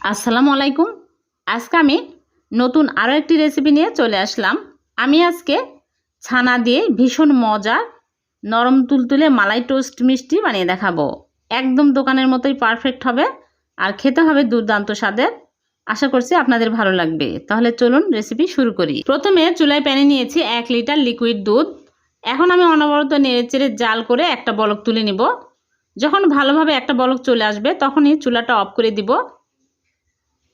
আসসালামু আলাইকুম। আজকে আমি নতুন আরও একটি রেসিপি নিয়ে চলে আসলাম। আমি আজকে ছানা দিয়ে ভীষণ মজার নরম তুলতুলে মালাই টোস্ট মিষ্টি বানিয়ে দেখাবো। একদম দোকানের মতোই পারফেক্ট হবে আর খেতে হবে দুর্দান্ত স্বাদের। আশা করছি আপনাদের ভালো লাগবে। তাহলে চলুন রেসিপি শুরু করি। প্রথমে চুলায় প্যানে নিয়েছি এক লিটার লিকুইড দুধ। এখন আমি অনবরত নেড়েচেড়ে জাল করে একটা বলক তুলে নিব। যখন ভালোভাবে একটা বলক চলে আসবে, তখনই চুলাটা অফ করে দিব।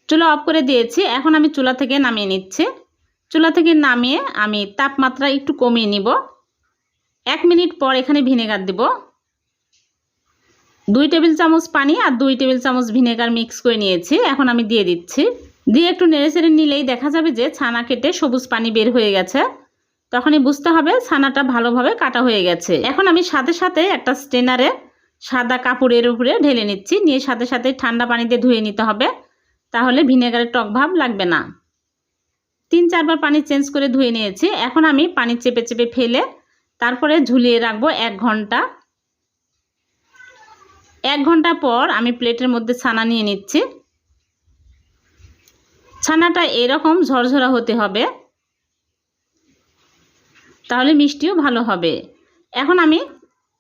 চুলা অফ করে দিয়েছি। এখন আমি চুলা থেকে নামিয়ে নিচ্ছি। চুলা থেকে নামিয়ে আমি তাপমাত্রা একটু কমিয়ে নিব। এক মিনিট পর এখানে ভিনেগার দিব। দুই টেবিল চামচ পানি আর দুই টেবিল চামচ ভিনেগার মিক্স করে নিয়েছি। এখন আমি দিয়ে দিচ্ছি। দিয়ে একটু নেড়ে চেড়ে নিলেই দেখা যাবে যে ছানা কেটে সবুজ পানি বের হয়ে গেছে। তখনই বুঝতে হবে ছানাটা ভালোভাবে কাটা হয়ে গেছে। এখন আমি সাথে সাথে একটা স্টেনারে সাদা কাপড়ের উপরে ঢেলে নিচ্ছি। নিয়ে সাথে সাথে ঠান্ডা পানিতে ধুয়ে নিতে হবে। তাহলে ভিনেগারের টক ভাব লাগবে না। তিন চারবার পানি চেঞ্জ করে ধুয়ে নিয়েছি। এখন আমি পানি চেপে চেপে ফেলে তারপরে ঝুলিয়ে রাখব এক ঘণ্টা। এক ঘণ্টা পর আমি প্লেটের মধ্যে ছানা নিয়ে নিচ্ছি। ছানাটা এরকম ঝরঝরা হতে হবে, তাহলে মিষ্টিও ভালো হবে। এখন আমি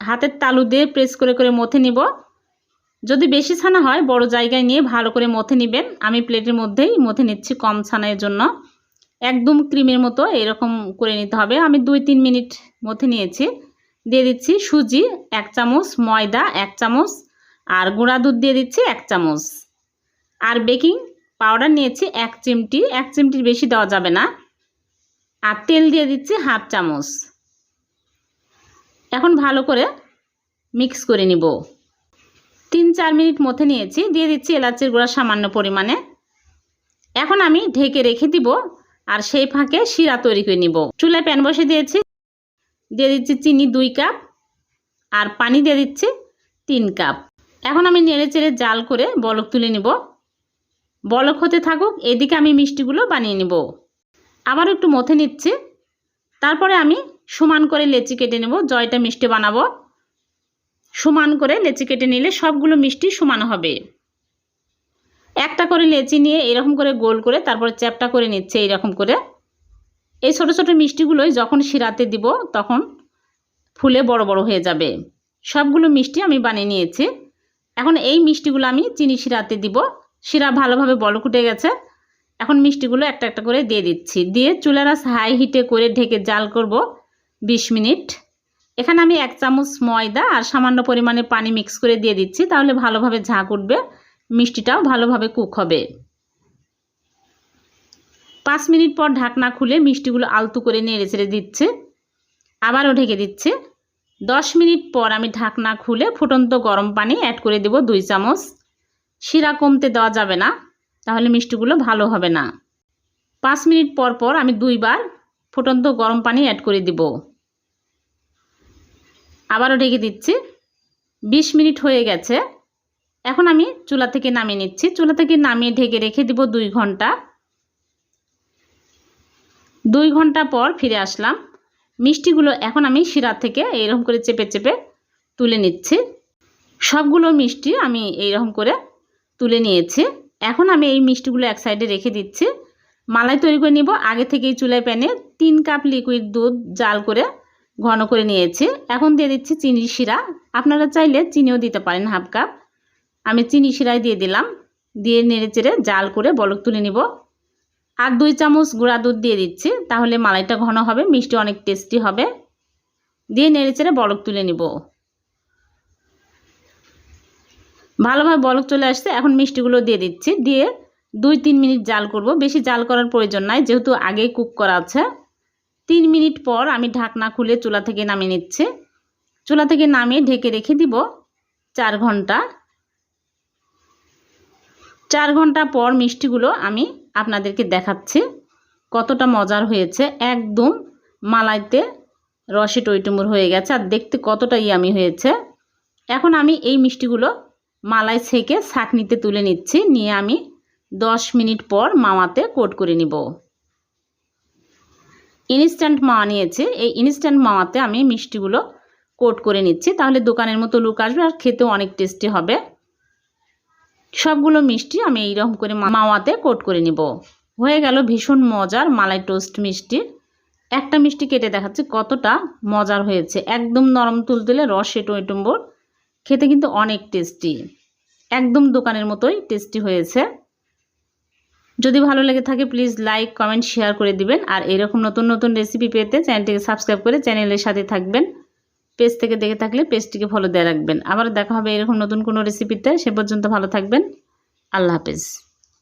হাতের তালু দিয়ে প্রেস করে করে মথে নিব। যদি বেশি ছানা হয়, বড় জায়গায় নিয়ে ভালো করে মথে নেবেন। আমি প্লেটের মধ্যেই মথে নিচ্ছি কম ছানার জন্য। একদম ক্রিমের মতো এরকম করে নিতে হবে। আমি দুই তিন মিনিট মথে নিয়েছি। দিয়ে দিচ্ছি সুজি, এক চামচ ময়দা, এক চামচ, আর গুঁড়া দুধ দিয়ে দিচ্ছি এক চামচ। আর বেকিং পাউডার নিয়েছি এক চিমটি। এক চিমটির বেশি দেওয়া যাবে না। আর তেল দিয়ে দিচ্ছি হাফ চামচ। এখন ভালো করে মিক্স করে নিব। তিন চার মিনিট মধ্যে নিয়েছি, দিয়ে দিচ্ছি এলাচের গুঁড়া সামান্য পরিমাণে। এখন আমি ঢেকে রেখে দিব আর সেই ফাঁকে শিরা তৈরি করে নিব। চুলায় প্যান বসে দিয়েছি, দিয়ে দিচ্ছি চিনি দুই কাপ আর পানি দিয়ে দিচ্ছি তিন কাপ। এখন আমি নেড়ে চেড়ে জাল করে বলক তুলে নিব। বলক হতে থাকুক, এদিকে আমি মিষ্টিগুলো বানিয়ে নিব। আবার একটু মথে নিচ্ছি, তারপরে আমি সমান করে লেচি কেটে নেব, জয়টা মিষ্টি বানাবো। সমান করে লেচি কেটে নিলে সবগুলো মিষ্টি সমান হবে। একটা করে লেচি নিয়ে এরকম করে গোল করে তারপর চ্যাপটা করে নিচ্ছে এইরকম করে। এই ছোট ছোট মিষ্টিগুলোই যখন শিরাতে দিব তখন ফুলে বড় বড় হয়ে যাবে। সবগুলো মিষ্টি আমি বানিয়ে নিয়েছি। এখন এই মিষ্টিগুলো আমি চিনি শিরাতে দিব। শিরা ভালোভাবে বড় কুটে গেছে। এখন মিষ্টিগুলো একটা একটা করে দিয়ে দিচ্ছি। দিয়ে চুলার হাই হিটে করে ঢেকে জাল করব ২০ মিনিট। এখানে আমি এক চামচ ময়দা আর সামান্য পরিমাণে পানি মিক্স করে দিয়ে দিচ্ছি, তাহলে ভালোভাবে ঝাঁক উঠবে, মিষ্টিটাও ভালোভাবে কুক হবে। পাঁচ মিনিট পর ঢাকনা খুলে মিষ্টিগুলো আলতু করে নেড়ে ছেড়ে দিচ্ছে, আবারও ঢেকে দিচ্ছে। দশ মিনিট পর আমি ঢাকনা খুলে ফুটন্ত গরম পানি অ্যাড করে দেব দুই চামচ। শিরা কমতে দেওয়া যাবে না, তাহলে মিষ্টিগুলো ভালো হবে না। পাঁচ মিনিট পর পর আমি দুইবার ফুটন্ত গরম পানি অ্যাড করে দিব। আবারও ঢেকে দিচ্ছি। ২০ মিনিট হয়ে গেছে। এখন আমি চুলা থেকে নামিয়ে নিচ্ছি। চুলা থেকে নামিয়ে ঢেকে রেখে দিব দুই ঘণ্টা। দুই ঘণ্টা পর ফিরে আসলাম। মিষ্টিগুলো এখন আমি শিরা থেকে এইরকম করে চেপে চেপে তুলে নিচ্ছি। সবগুলো মিষ্টি আমি এইরকম করে তুলে নিয়েছি। এখন আমি এই মিষ্টিগুলো এক সাইডে রেখে দিচ্ছি। মালাই তৈরি করে নিব। আগে থেকেই চুলায় প্যানে তিন কাপ লিকুইড দুধ জাল করে ঘন করে নিয়েছি। এখন দিয়ে দিচ্ছি চিনি শিরা। আপনারা চাইলে চিনিও দিতে পারেন হাফ কাপ। আমি চিনি শিরাই দিয়ে দিলাম। দিয়ে নেড়ে চেড়ে জাল করে বলক তুলে নিব। আর দুই চামচ গুঁড়া দুধ দিয়ে দিচ্ছি। তাহলে মালাইটা ঘন হবে, মিষ্টি অনেক টেস্টি হবে। দিয়ে নেড়ে চেড়ে বলক তুলে নিব। ভালোভাবে বলক চলে আসছে। এখন মিষ্টিগুলো দিয়ে দিচ্ছি। দিয়ে দুই তিন মিনিট জাল করব। বেশি জাল করার প্রয়োজন নাই, যেহেতু আগেই কুক করা আছে। তিন মিনিট পর আমি ঢাকনা খুলে চুলা থেকে নামিয়ে নিচ্ছি। চুলা থেকে নামিয়ে ঢেকে রেখে দিব চার ঘণ্টা। চার ঘণ্টা পর মিষ্টিগুলো আমি আপনাদেরকে দেখাচ্ছি, কতটা মজার হয়েছে। একদম মালাইতে রসে টইটুমুর হয়ে গেছে আর দেখতে কতটা ইয়ামি হয়েছে। এখন আমি এই মিষ্টিগুলো মালাই ছেঁকে ছাঁকনিতে তুলে নিচ্ছি, নিয়ে আমি দশ মিনিট পর মামাতে কোট করে নিব। ইনস্ট্যান্ট মাওয়া নিয়েছে। এই ইনস্ট্যান্ট মাওয়াতে আমি মিষ্টিগুলো কোট করে নিচ্ছি। তাহলে দোকানের মতো লুক আসবে আর খেতেও অনেক টেস্টি হবে। সবগুলো মিষ্টি আমি এইরকম করে মাওয়াতে কোট করে নিব। হয়ে গেল ভীষণ মজার মালাই টোস্ট মিষ্টি। একটা মিষ্টি কেটে দেখাচ্ছে কতটা মজার হয়েছে। একদম নরম তুলতুলে রসে টইটুম্বর খেতে কিন্তু অনেক টেস্টি একদম দোকানের মতোই টেস্টি হয়েছে। যদি ভালো লেগে থাকে প্লিজ লাইক কমেন্ট শেয়ার করে দিবেন। আর এরকম নতুন নতুন রেসিপি পেতে চ্যানেলটিকে সাবস্ক্রাইব করে চ্যানেলের সাথে থাকবেন। পেজ থেকে দেখে থাকলে পেজটিকে ফলো দেওয়া রাখবেন। আবার দেখা হবে এরকম নতুন কোনো রেসিপিতে সে পর্যন্ত ভালো থাকবেন। আল্লাহ হাফেজ।